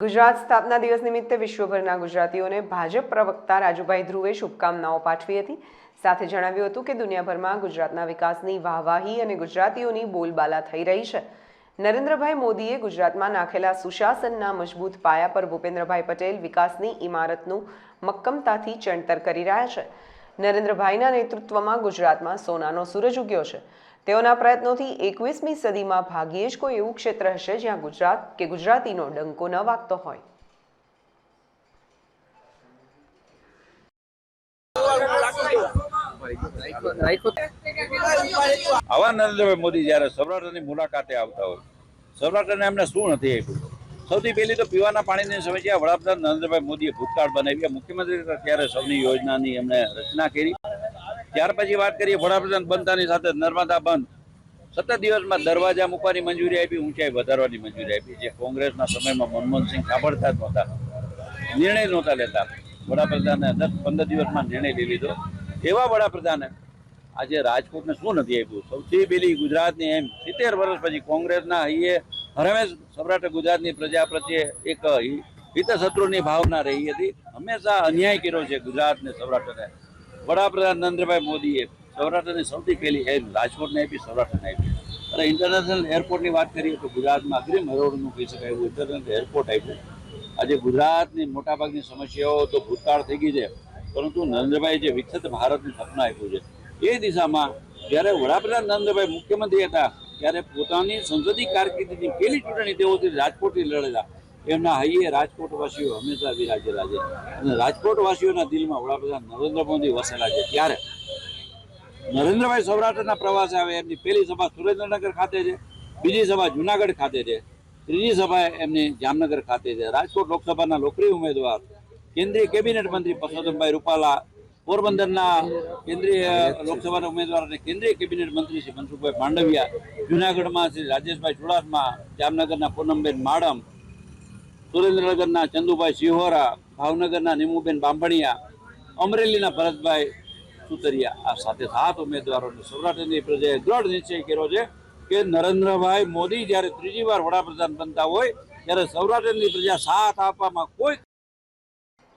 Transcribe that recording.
ગુજરાત સ્થાપના દિવસ નિમિત્તે વિશ્વભરના ગુજરાતીઓને ભાજપ પ્રવક્તા રાજુભાઈ ધ્રુવે શુભકામનાઓ પાઠવી હતી. સાથે જણાવ્યું હતું કે દુનિયાભરમાં ગુજરાતના વિકાસની વાહવાહી અને ગુજરાતીઓની બોલબાલા થઈ રહી છે. નરેન્દ્રભાઈ મોદીએ ગુજરાતમાં નાખેલા સુશાસનના મજબૂત પાયા પર ભૂપેન્દ્રભાઈ પટેલ વિકાસની ઇમારતનું મક્કમતાથી ચણતર કરી રહ્યા છે. નરેન્દ્રભાઈના નેતૃત્વમાં ગુજરાતમાં સોનાનો સૂરજ ઉગ્યો છે. તેઓના પ્રયત્નોથી એકવીસમી સદીમાં ભાગ્યે જ કોઈ એવું ક્ષેત્ર હશે જ્યાં ગુજરાત કે ગુજરાતીનો ડંકો ન વાગતો હોય. આવા નરેન્દ્રભાઈ મોદી જ્યારે સૌરાષ્ટ્રની મુલાકાતે આવતા હોય, સૌરાષ્ટ્રને એમને શું નથી આપ્યું? સૌથી પહેલી તો પીવાના પાણીની સમસ્યા વડાપ્રધાન નરેન્દ્રભાઈ મોદીએ ભૂતકાળ બનાવી મુખ્યમંત્રી ત્યારે સૌની યોજનાની એમણે રચના કરી. ત્યાર પછી વાત કરીએ વડાપ્રધાન બનતાની સાથે નર્મદા બંધ. સત્તર દિવસમાં દરવાજા મૂકવાની મંજૂરી આપી, ઊંચાઈ વધારવાની મંજૂરી આપી. જે કોંગ્રેસના સમયમાં મનમોહનસિંહ સાંભળતા જ નહોતા. નિર્ણય નહોતા લેતા. વડાપ્રધાને દસ પંદર દિવસમાં નિર્ણય લઈ લીધો. એવા વડાપ્રધાને આજે રાજકોટને શું નથી આપ્યું? સૌથી પહેલી ગુજરાતની એમ સિત્તેર વર્ષ પછી કોંગ્રેસના એ હરમેશ સમ્રાટ ગુજરાતની પ્રજા પ્રત્યે એક હિતશત્રુની ભાવના રહી હતી. હંમેશા અન્યાય કર્યો છે ગુજરાતને સૌરાષ્ટ્રને. વડાપ્રધાન નરેન્દ્રભાઈ મોદીએ સૌરાષ્ટ્રની સૌથી પહેલી એમ રાજકોટને આપી, સૌરાષ્ટ્રને આપી. અને ઇન્ટરનેશનલ એરપોર્ટની વાત કરીએ તો ગુજરાતમાં અગ્રીમ હરોળનું કહી શકાય એવું ઇન્ટરનેશનલ એરપોર્ટ આપ્યું. આજે ગુજરાતની મોટાભાગની સમસ્યાઓ તો ભૂતકાળ થઈ ગઈ છે, પરંતુ નરેન્દ્રભાઈ જે વિકસિત ભારતનું સપના આપ્યું છે, એ દિશામાં જ્યારે વડાપ્રધાન નરેન્દ્રભાઈ મુખ્યમંત્રી હતા ત્યારે પોતાની સંસદીય કારકિર્દીની પહેલી ચૂંટણી તેઓથી રાજકોટથી લડેલા, એમના હૈયે રાજકોટવાસીઓ હંમેશા વિરાજેલા છે. અને રાજકોટવાસીઓના દિલમાં વડાપ્રધાન નરેન્દ્ર મોદી વસેલા છે. ત્યારે નરેન્દ્રભાઈ સૌરાષ્ટ્રના પ્રવાસે આવે, એમની પહેલી સભા સુરેન્દ્રનગર ખાતે છે. બીજી સભા જુનાગઢ ખાતે છે. ત્રીજી સભા એમની જામનગર ખાતે છે. રાજકોટ લોકસભાના લોકપ્રિય ઉમેદવાર, કેન્દ્રીય કેબિનેટ મંત્રી પરસોત્તમભાઈ રૂપાલા પોરબંદરના કેન્દ્રીય લોકસભાના ઉમેદવાર અને કેન્દ્રીય કેબિનેટ મંત્રી શ્રી મનસુખભાઈ માંડવિયા, જુનાગઢમાં શ્રી રાજેશભાઈ ચુડાસમા, જામનગરના પૂનમબેન માડમ, સુરેન્દ્રનગરના ચંદુભાઈ સિહોરા, ભાવનગરના નિમુબેન બાંભણિયા, અમરેલીના ભરતભાઈ સુતરિયા આ સાથે સાત ઉમેદવારોને સૌરાષ્ટ્રની પ્રજાએ દ્રઢ નિશ્ચય કર્યો છે કે નરેન્દ્રભાઈ મોદી જ્યારે ત્રીજી વાર વડાપ્રધાન બનતા હોય, ત્યારે સૌરાષ્ટ્રની પ્રજા સાથ આપવામાં કોઈ